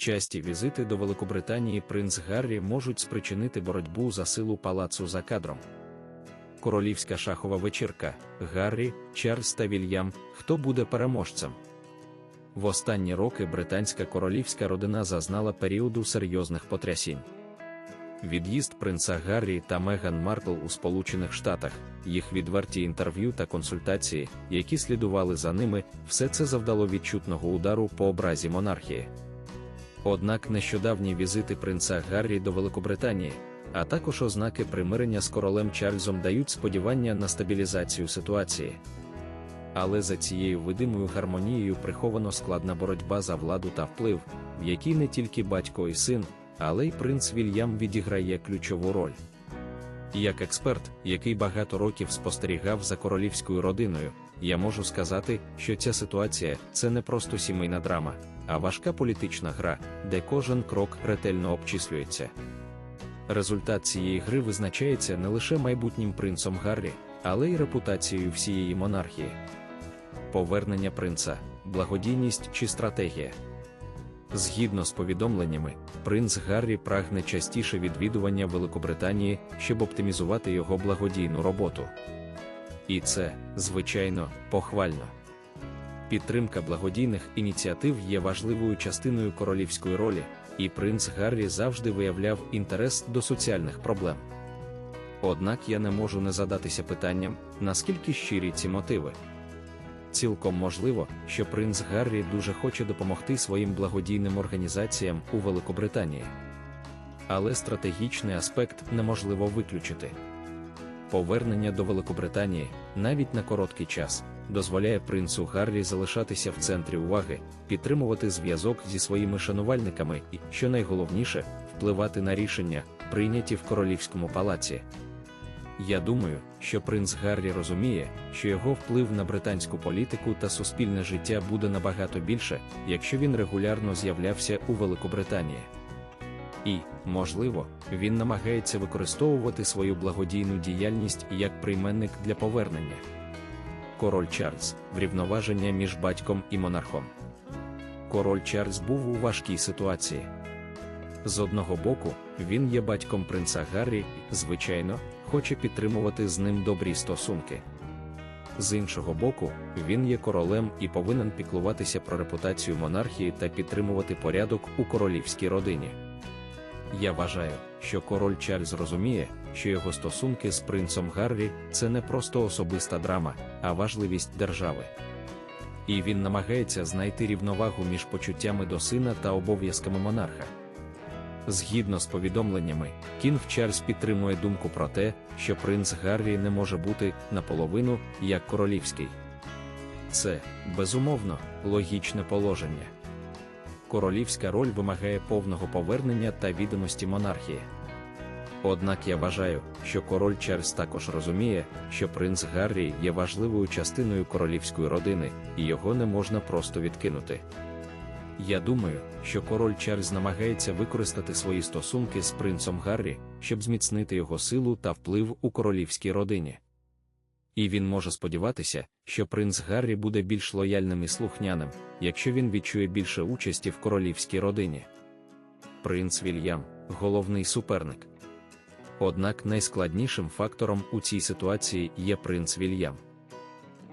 Часті візити до Великобританії принц Гаррі можуть спричинити боротьбу за силу палацу за кадром. Королівська шахова вечірка Гаррі, Чарльз та Вільям. Хто буде переможцем? В останні роки британська королівська родина зазнала періоду серйозних потрясінь. Від'їзд принца Гаррі та Меган Маркл у Сполучених Штатах, їх відверті інтерв'ю та консультації, які слідували за ними, все це завдало відчутного удару по образі монархії. Однак нещодавні візити принца Гаррі до Великобританії, а також ознаки примирення з королем Чарльзом дають сподівання на стабілізацію ситуації. Але за цією видимою гармонією приховано складна боротьба за владу та вплив, в якій не тільки батько і син, але й принц Вільям відіграє ключову роль. Як експерт, який багато років спостерігав за королівською родиною, я можу сказати, що ця ситуація це не просто сімейна драма, а важка політична гра, де кожен крок ретельно обчислюється. Результат цієї гри визначається не лише майбутнім принцом Гаррі, але й репутацією всієї монархії. Повернення принца, благодійність чи стратегія. Згідно з повідомленнями, принц Гаррі прагне частіше відвідування Великобританії, щоб оптимізувати його благодійну роботу. І це, звичайно, похвально. Підтримка благодійних ініціатив є важливою частиною королівської ролі, і принц Гаррі завжди виявляв інтерес до соціальних проблем. Однак я не можу не задатися питанням, наскільки щирі ці мотиви. Цілком можливо, що принц Гаррі дуже хоче допомогти своїм благодійним організаціям у Великобританії. Але стратегічний аспект неможливо виключити. Повернення до Великобританії, навіть на короткий час, дозволяє принцу Гаррі залишатися в центрі уваги, підтримувати зв'язок зі своїми шанувальниками і, що найголовніше, впливати на рішення, прийняті в королівському палаці. Я думаю, що принц Гаррі розуміє, що його вплив на британську політику та суспільне життя буде набагато більше, якщо він регулярно з'являвся у Великобританії. І, можливо, він намагається використовувати свою благодійну діяльність як прийменник для повернення. Король Чарльз врівноваження між батьком і монархом. Король Чарльз був у важкій ситуації. З одного боку, він є батьком принца Гаррі звичайно, хоче підтримувати з ним добрі стосунки. З іншого боку, він є королем і повинен піклуватися про репутацію монархії та підтримувати порядок у королівській родині. Я вважаю, що король Чарльз розуміє, що його стосунки з принцом Гаррі це не просто особиста драма, а важливість держави. І він намагається знайти рівновагу між почуттями до сина та обов'язками монарха. Згідно з повідомленнями, Кінг Чарльз підтримує думку про те, що принц Гаррі не може бути наполовину як королівський. Це, безумовно, логічне положення. Королівська роль вимагає повного повернення та відомості монархії. Однак я вважаю, що король Чарльз також розуміє, що принц Гаррі є важливою частиною королівської родини, і його не можна просто відкинути. Я думаю, що король Чарльз намагається використати свої стосунки з принцом Гаррі, щоб зміцнити його силу та вплив у королівській родині. І він може сподіватися, що принц Гаррі буде більш лояльним і слухняним, якщо він відчує більше участі в королівській родині. Принц Вільям головний суперник. Однак найскладнішим фактором у цій ситуації є принц Вільям.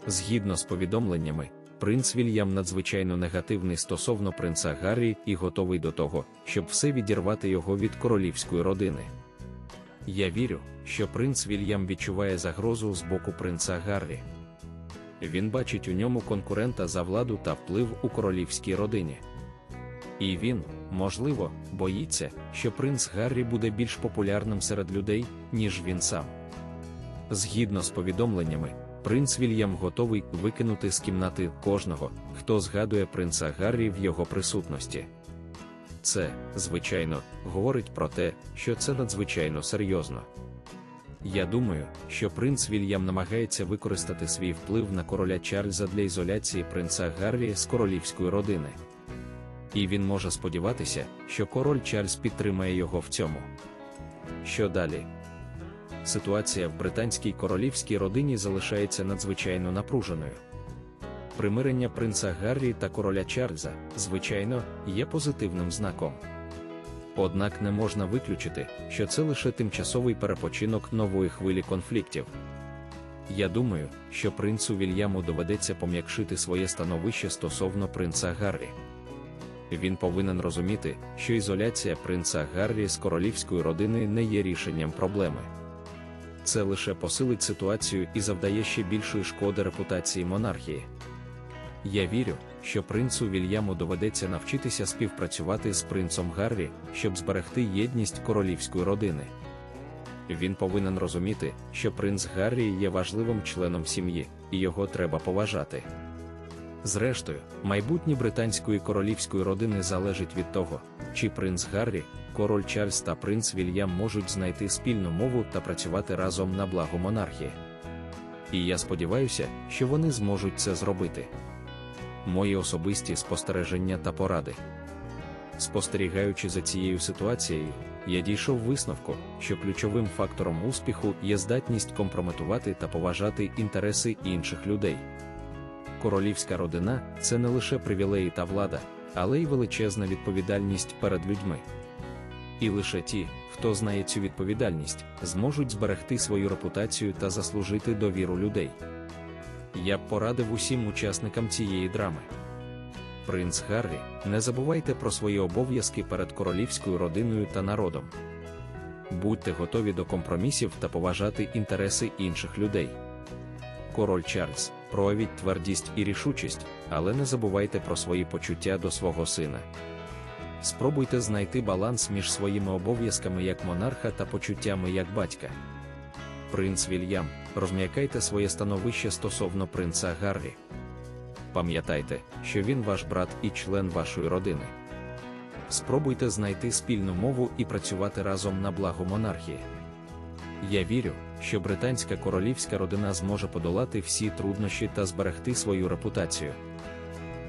Згідно з повідомленнями, принц Вільям надзвичайно негативний стосовно принца Гаррі і готовий до того, щоб все відірвати його від королівської родини. Я вірю, що принц Вільям відчуває загрозу з боку принца Гаррі. Він бачить у ньому конкурента за владу та вплив у королівській родині. І він, можливо, боїться, що принц Гаррі буде більш популярним серед людей, ніж він сам. Згідно з повідомленнями, принц Вільям готовий викинути з кімнати кожного, хто згадує принца Гаррі в його присутності. Це, звичайно, говорить про те, що це надзвичайно серйозно. Я думаю, що принц Вільям намагається використати свій вплив на короля Чарльза для ізоляції принца Гаррі з королівської родини. І він може сподіватися, що король Чарльз підтримає його в цьому. Що далі? Ситуація в британській королівській родині залишається надзвичайно напруженою. Примирення принца Гаррі та короля Чарльза, звичайно, є позитивним знаком. Однак не можна виключити, що це лише тимчасовий перепочинок нової хвилі конфліктів. Я думаю, що принцу Вільяму доведеться пом'якшити своє становище стосовно принца Гаррі. Він повинен розуміти, що ізоляція принца Гаррі з королівської родини не є рішенням проблеми. Це лише посилить ситуацію і завдає ще більшої шкоди репутації монархії. Я вірю, що принцу Вільяму доведеться навчитися співпрацювати з принцом Гаррі, щоб зберегти єдність королівської родини. Він повинен розуміти, що принц Гаррі є важливим членом сім'ї, і його треба поважати. Зрештою, майбутнє британської королівської родини залежить від того, чи принц Гаррі, король Чарльз та принц Вільям можуть знайти спільну мову та працювати разом на благо монархії. І я сподіваюся, що вони зможуть це зробити. Мої особисті спостереження та поради. Спостерігаючи за цією ситуацією, я дійшов висновку, що ключовим фактором успіху є здатність компрометувати та поважати інтереси інших людей. Королівська родина це не лише привілеї та влада, але й величезна відповідальність перед людьми. І лише ті, хто знає цю відповідальність, зможуть зберегти свою репутацію та заслужити довіру людей. Я б порадив усім учасникам цієї драми. Принц Гаррі, не забувайте про свої обов'язки перед королівською родиною та народом. Будьте готові до компромісів та поважати інтереси інших людей. Король Чарльз, проявіть твердість і рішучість, але не забувайте про свої почуття до свого сина. Спробуйте знайти баланс між своїми обов'язками як монарха та почуттями як батька. Принц Вільям, розм'якайте своє становище стосовно принца Гаррі. Пам'ятайте, що він ваш брат і член вашої родини. Спробуйте знайти спільну мову і працювати разом на благо монархії. Я вірю, що британська королівська родина зможе подолати всі труднощі та зберегти свою репутацію.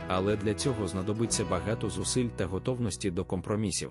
Але для цього знадобиться багато зусиль та готовності до компромісів.